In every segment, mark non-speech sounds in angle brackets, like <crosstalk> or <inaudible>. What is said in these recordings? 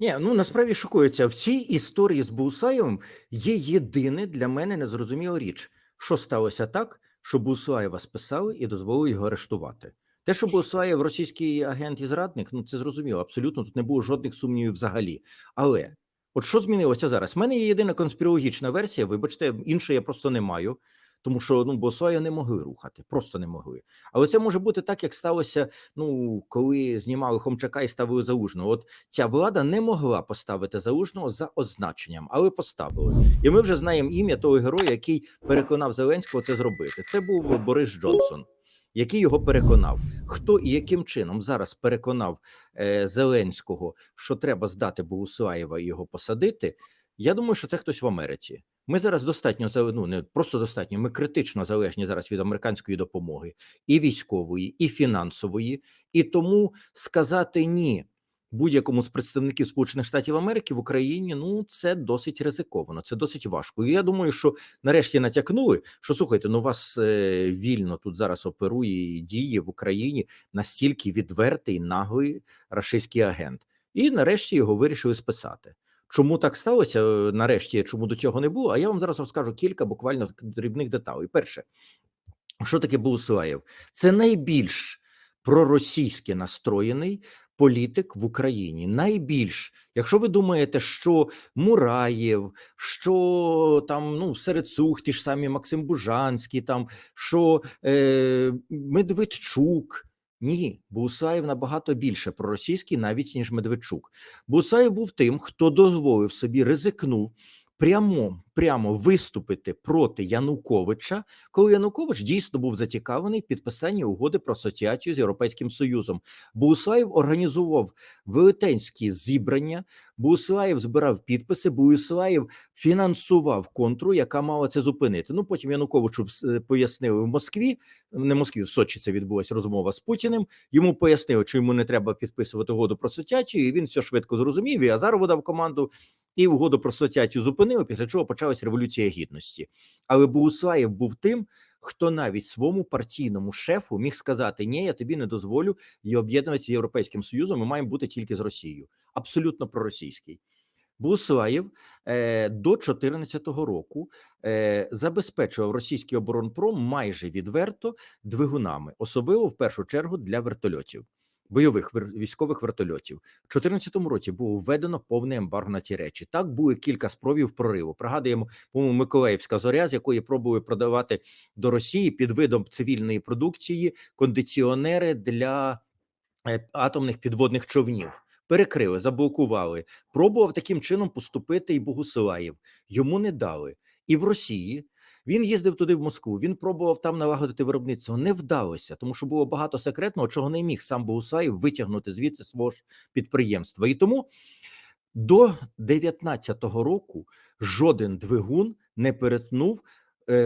Ні, ну насправді шокується. В цій історії з Бусаєвим є єдине для мене незрозуміла річ, що сталося так, що Бусаєва списали і дозволили його арештувати. Те, що Бусаєв російський агент і зрадник, ну це зрозуміло. Абсолютно тут не було жодних сумнівів взагалі. Але от що змінилося зараз? У мене є єдина конспірологічна версія. Вибачте, іншої я просто не маю. Тому що ну Босая не могли рухати, просто не могли. Але це може бути так, як сталося. Ну коли знімали Хомчака і ставили залужного. От ця влада не могла поставити залужного за означенням, але поставили. І ми вже знаємо ім'я того героя, який переконав Зеленського це зробити. Це був Борис Джонсон, який його переконав. Хто і яким чином зараз переконав е, Зеленського, що треба здати Богуслаєва і його посадити? Я думаю, що це хтось в Америці. Ми зараз достатньо ну, не просто достатньо. Ми критично залежні зараз від американської допомоги, і військової, і фінансової, і тому сказати ні будь-якому з представників Сполучених Штатів Америки в Україні ну це досить ризиковано, це досить важко. І я думаю, що нарешті натякнули, що слухайте, ну вас е, вільно тут зараз оперує і діє в Україні настільки відвертий наглий рашистський агент, і нарешті його вирішили списати. Чому так сталося? е, Нарешті, чому до цього не було? А я вам зараз розкажу кілька буквально дрібних деталей. Перше, що таке Бусуаєв? Це найбільш проросійськи настроєний політик в Україні. Найбільш, якщо ви думаєте, що Мураєв, що там ну серед сух ті ж самі Максим Бужанський, там що е, Медведчук. Ні, Бусаєв набагато більше проросійський, навіть ніж Медведчук. Бусаєв був тим, хто дозволив собі ризикнув прямо, прямо виступити проти Януковича, коли Янукович дійсно був зацікавлений в підписанні угоди про асоціацію з Європейським Союзом. Бусаєв організував велетенські зібрання. Бусаєв збирав підписи. Бусаєв фінансував контру, яка мала це зупинити. Ну потім Януковичу вс- пояснили в Москві. Не в Москві, в Сочі це відбулася розмова з Путіним. Йому пояснили, що йому не треба підписувати угоду про асоціацію. І він все швидко зрозумів. І Азарову дав команду. І угоду про асоціацію зупинили, після чого почалась революція гідності. Але Богуслаєв був тим, хто навіть своєму партійному шефу міг сказати: Ні, я тобі не дозволю і об'єднуватися з Європейським Союзом. Ми маємо бути тільки з Росією. Абсолютно проросійський. Бусаєв е, до 2014 року е, забезпечував російський оборонпром майже відверто двигунами, особливо в першу чергу для вертольотів, бойових військових вертольотів. У 2014 році було введено повне ембарго на ці речі. Так було кілька спробів прориву. Пригадуємо, по-моєму, Миколаївська зоря, з якої пробували продавати до Росії під видом цивільної продукції кондиціонери для е, атомних підводних човнів. Перекрили, заблокували. Пробував таким чином поступити і Богусилаєв. Йому не дали. І в Росії він їздив туди в Москву. Він пробував там налагодити виробництво. Не вдалося, тому що було багато секретного, чого не міг сам Богусаєв витягнути звідси свого ж підприємства. І тому до 19-го року жоден двигун не перетнув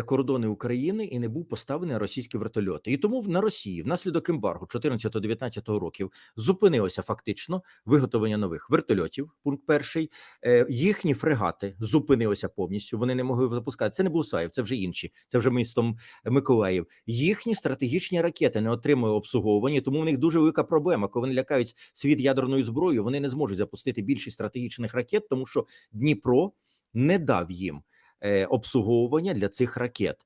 кордони України і не був поставлений російські вертольоти. І тому на Росії внаслідок ембарго 14-19 років зупинилося фактично виготовлення нових вертольотів. Пункт перший Е, їхні фрегати зупинилися повністю. Вони не могли запускати. Це не був Саїв, це вже інші. Це вже містом Миколаїв. Їхні стратегічні ракети не отримали обслуговування, тому в них дуже велика проблема. Коли вони лякають світ ядерною зброєю, вони не зможуть запустити більшість стратегічних ракет, тому що Дніпро не дав їм е, обслуговування для цих ракет.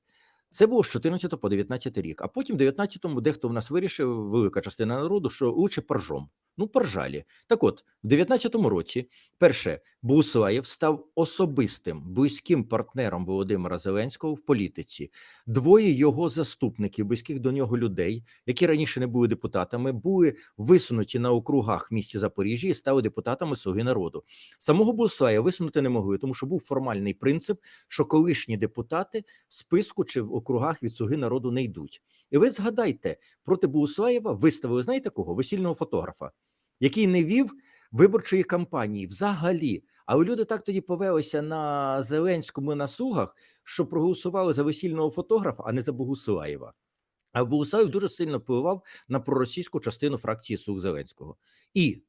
Це було з 14 по 19 рік. А потім, в 19-му, дехто в нас вирішив, велика частина народу, що лучше поржом. Ну, поржалі. Так от, в 19-му році, перше, Буслаєв став особистим близьким партнером Володимира Зеленського в політиці. Двоє його заступників, близьких до нього людей, які раніше не були депутатами, були висунуті на округах в місті Запоріжжя і стали депутатами Слуги народу. Самого Буслая висунути не могли, тому що був формальний принцип, що колишні депутати в списку чи в округах від Слуги народу не йдуть. І ви згадайте, проти Буслаєва виставили, знаєте кого? Весільного фотографа, який не вів виборчої кампанії взагалі. Але люди так тоді повелися на Зеленському на сугах, що проголосували за весільного фотографа, а не за Богуслаєва. А Богуслаєв дуже сильно впливав на проросійську частину фракції Сух Зеленського. І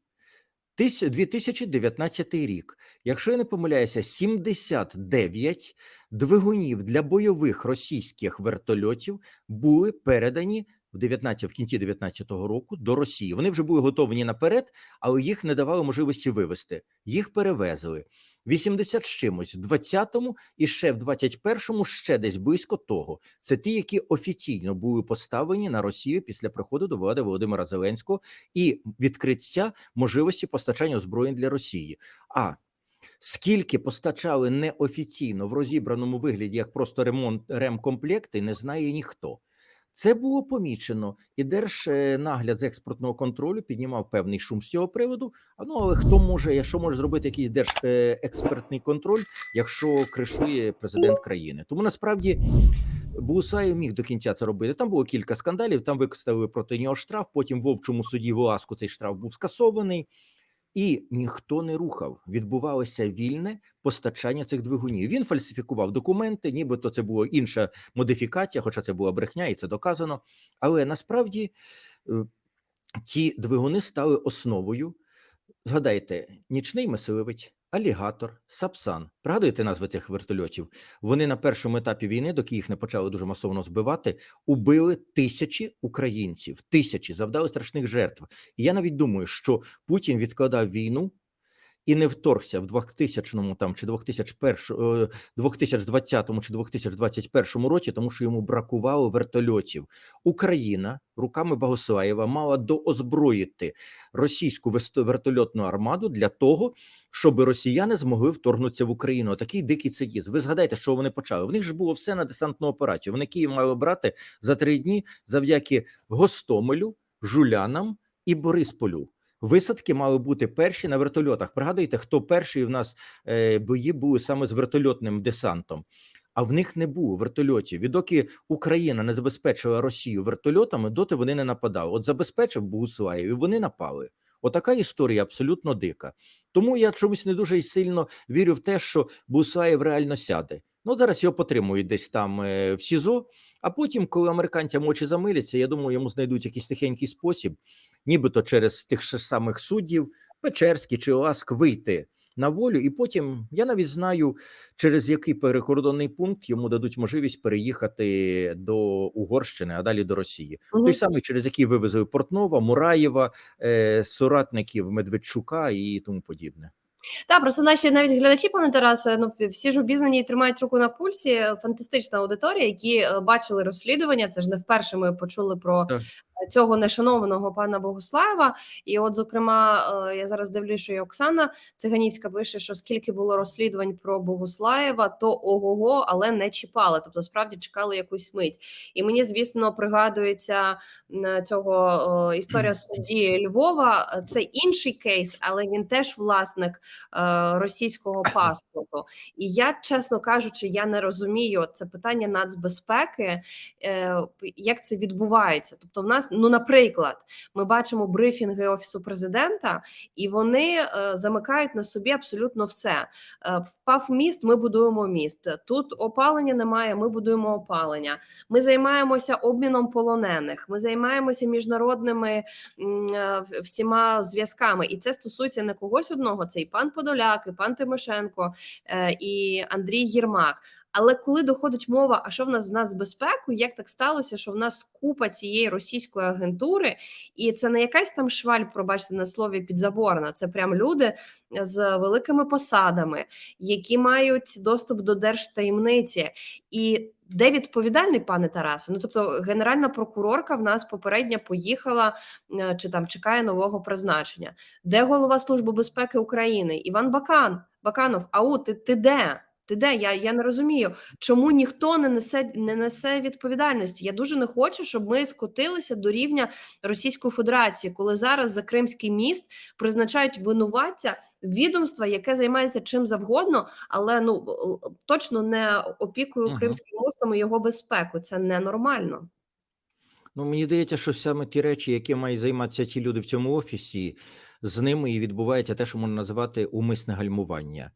тис- 2019 рік, якщо я не помиляюся, 79 двигунів для бойових російських вертольотів були передані в 19, в кінці 19-го року до Росії. Вони вже були готові наперед, але їх не давали можливості вивезти. Їх перевезли. 80 з чимось, в 20-му і ще в 21-му ще десь близько того. Це ті, які офіційно були поставлені на Росію після приходу до влади Володимира Зеленського і відкриття можливості постачання озброєнь для Росії. А скільки постачали неофіційно в розібраному вигляді, як просто ремонт ремкомплекти, не знає ніхто. Це було помічено, і Держнагляд з експортного контролю піднімав певний шум з цього приводу. А ну але хто може, що може зробити якийсь держекспертний контроль, якщо кришує президент країни? Тому насправді Бусаєв міг до кінця це робити. Там було кілька скандалів. Там використали проти нього штраф. Потім в вовчому суді в ОАСКу цей штраф був скасований. І ніхто не рухав. Відбувалося вільне постачання цих двигунів. Він фальсифікував документи, нібито це була інша модифікація, хоча це була брехня, і це доказано. Але насправді ті двигуни стали основою. Згадайте, нічний мисливець, алігатор, сапсан. Пригадуєте назви цих вертольотів? Вони на першому етапі війни, доки їх не почали дуже масово збивати, убили тисячі українців, тисячі завдали страшних жертв. І я навіть думаю, що Путін відкладав війну і не вторгся в 2000 там чи 2001, е, 2020 чи 2021 році, тому що йому бракувало вертольотів. Україна руками Богослаєва мала доозброїти російську вертольотну армаду для того, щоб росіяни змогли вторгнутися в Україну. Такий дикий цидіз. Ви згадайте, що вони почали. В них ж було все на десантну операцію. Вони Київ мали брати за три дні завдяки Гостомелю, Жулянам і Борисполю. Висадки мали бути перші на вертольотах. Пригадуєте, хто перший в нас е, бої були саме з вертольотним десантом. А в них не було вертольотів. І доки Україна не забезпечила Росію вертольотами, доти вони не нападали. От забезпечив Богуслаєв, і вони напали. Отака історія абсолютно дика. Тому я чомусь не дуже сильно вірю в те, що Бусаєв реально сяде. Ну зараз його потримують десь там е, в СІЗО. А потім, коли американцям очі замиляться, я думаю, йому знайдуть якийсь тихенький спосіб, нібито через тих ж самих суддів, Печерський чи ОАСК вийти на волю, і потім я навіть знаю, через який перекордонний пункт йому дадуть можливість переїхати до Угорщини, а далі до Росії. Мгм. Той самий, через який вивезли Портнова, Мураєва, е, соратників Медведчука і тому подібне. Так, просто наші навіть глядачі, пане Тарасе, ну всі ж обізнані і тримають руку на пульсі. Фантастична аудиторія, які е, бачили розслідування. Це ж не вперше ми почули про цього нешанованого пана Богуслаєва. І, от, зокрема, е, я зараз дивлюся, що і Оксана Циганівська пише, що скільки було розслідувань про Богуслаєва, то ого-го, але не чіпали. Тобто, справді чекали якусь мить. І мені, звісно, пригадується цього е, історія судді Львова. Це інший кейс, але він теж власник е, російського паспорту. І я, чесно кажучи, я не розумію це питання нацбезпеки, як це відбувається. Тобто, в нас, ну, наприклад, ми бачимо брифінги офісу президента, і вони е, замикають на собі абсолютно все. Е, впав міст, ми будуємо міст. Тут опалення немає, ми будуємо опалення. Ми займаємося обміном полонених. Ми займаємося міжнародними е, всіма зв'язками, і це стосується не когось одного. Це і пан Подоляк, і пан Тимошенко, і Андрій Єрмак. Але коли доходить мова, а що в нас з нацбезпекою, як так сталося, що в нас купа цієї російської агентури, і це не якась там шваль, пробачте на слові підзаборна. Це прям люди з великими посадами, які мають доступ до держтаємниці. І де відповідальний пане Тарасе? Ну тобто, генеральна прокурорка в нас попередня поїхала е, чи там чекає нового призначення. Де голова Служби безпеки України? Іван Бакан Баканов. Ау, ти, ти де? Ти де? Я, я не розумію, чому ніхто не несе не несе відповідальності. Я дуже не хочу, щоб ми скотилися до рівня Російської Федерації, коли зараз за Кримський міст призначають винуватця відомства, яке займається чим завгодно, але ну точно не опікою Мгм. Кримським мостом і його безпеку. Це ненормально. Ну, мені здається, що саме ті речі, які мають займатися ті люди в цьому офісі, з ними і відбувається те, що можна називати умисне гальмування.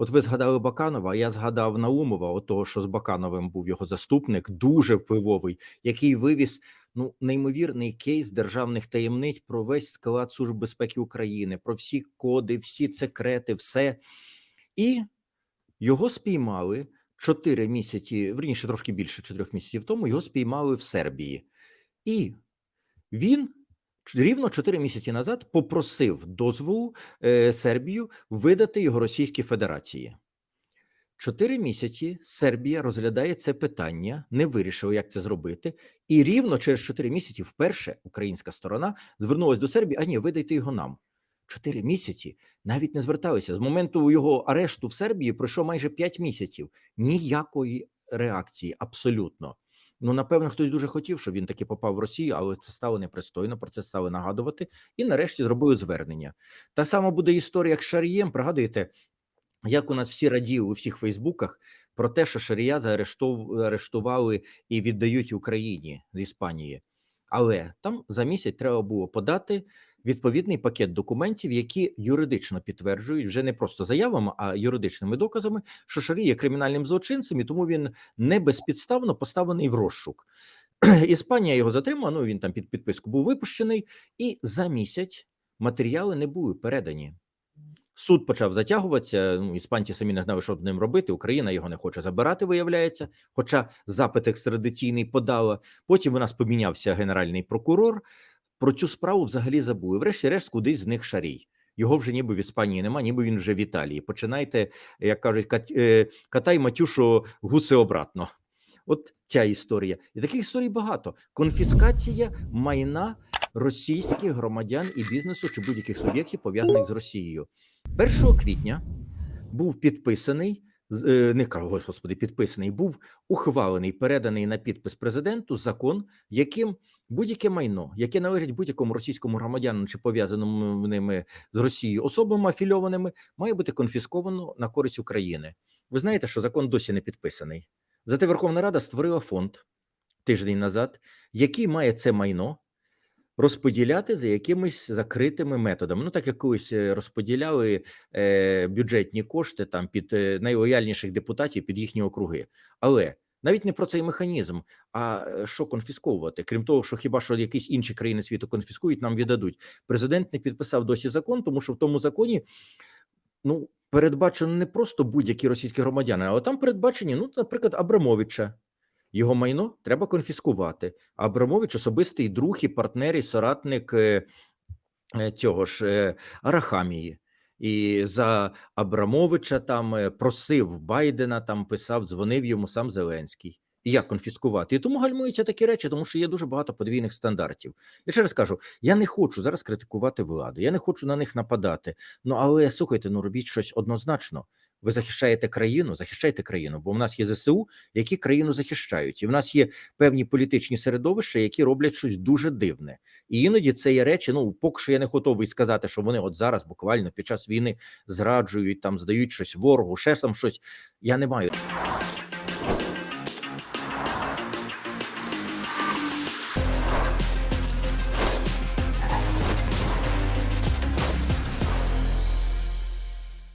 От ви згадали Баканова, я згадав Наумова, от того, що з Бакановим був його заступник, дуже впливовий, який вивіз ну неймовірний кейс державних таємниць про весь склад Служби безпеки України, про всі коди, всі секрети, все. І його спіймали чотири місяці, верніше трошки більше чотирьох місяців тому. Його спіймали в Сербії. І він рівно 4 місяці назад попросив дозволу е, Сербію видати його Російській Федерації. Чотири місяці Сербія розглядає це питання, не вирішила, як це зробити, і рівно через чотири місяці вперше українська сторона звернулася до Сербії. А ні, видайте його нам. Чотири місяці навіть не зверталися. З моменту його арешту в Сербії пройшло майже п'ять місяців. Ніякої реакції, абсолютно. Ну, напевно, хтось дуже хотів, щоб він таки попав в Росію, але це стало непристойно. Про це стали нагадувати. І нарешті зробили звернення. Та сама буде історія, як з Шарієм. Пригадуєте, як у нас всі раділи у всіх Фейсбуках про те, що Шарія заарештували і віддають Україні з Іспанії. Але там за місяць треба було подати відповідний пакет документів, які юридично підтверджують вже не просто заявами, а юридичними доказами, що Шарій є кримінальним злочинцем, і тому він не безпідставно поставлений в розшук. <clears throat> Іспанія його затримала. Ну він там під підписку був випущений, і за місяць матеріали не були передані. Суд почав затягуватися. Ну, іспанці самі не знали, що з ним робити. Україна його не хоче забирати, виявляється. Хоча запит екстрадиційний подала. Потім у нас помінявся генеральний прокурор. Про цю справу взагалі забули. Врешті-решт, кудись зник шарій. Його вже ніби в Іспанії нема, ніби він вже в Італії. Починайте, як кажуть, е, катай Матюшу гуси обратно. От ця історія. І таких історій багато. Конфіскація майна російських громадян і бізнесу чи будь-яких суб'єктів пов'язаних з Росією. 1 квітня був підписаний з- не кажу, господи, підписаний, був ухвалений, переданий на підпис президенту закон, яким будь-яке майно, яке належить будь-якому російському громадянину чи пов'язаному ними з Росією особам афільованими, має бути конфісковано на користь України. Ви знаєте, що закон досі не підписаний. Зате Верховна Рада створила фонд тиждень назад, який має це майно розподіляти за якимись закритими методами. Ну, так як колись е, розподіляли е, бюджетні кошти там під е, найлояльніших депутатів під їхні округи. Але навіть не про цей механізм, а е, що конфісковувати, крім того, що хіба що якісь інші країни світу конфіскують, нам віддадуть. Президент не підписав досі закон, тому що в тому законі ну передбачено не просто будь-які російські громадяни, але там передбачені, ну, наприклад, Абрамовича. Його майно треба конфіскувати. Абрамович особистий друг і партнер, і соратник е, е, цього ж е, Арахамії. І за Абрамовича там просив Байдена, там писав, дзвонив йому сам Зеленський. І як конфіскувати? І тому гальмуються такі речі, тому що є дуже багато подвійних стандартів. Я ще раз кажу: я не хочу зараз критикувати владу, я не хочу на них нападати. Ну але слухайте, ну робіть щось однозначно. Ви захищаєте країну, захищайте країну, бо в нас є ЗСУ, які країну захищають, і в нас є певні політичні середовища, які роблять щось дуже дивне. І іноді це є речі. Ну поки що я не готовий сказати, що вони от зараз буквально під час війни зраджують, там здають щось ворогу, ще там щось. Я не маю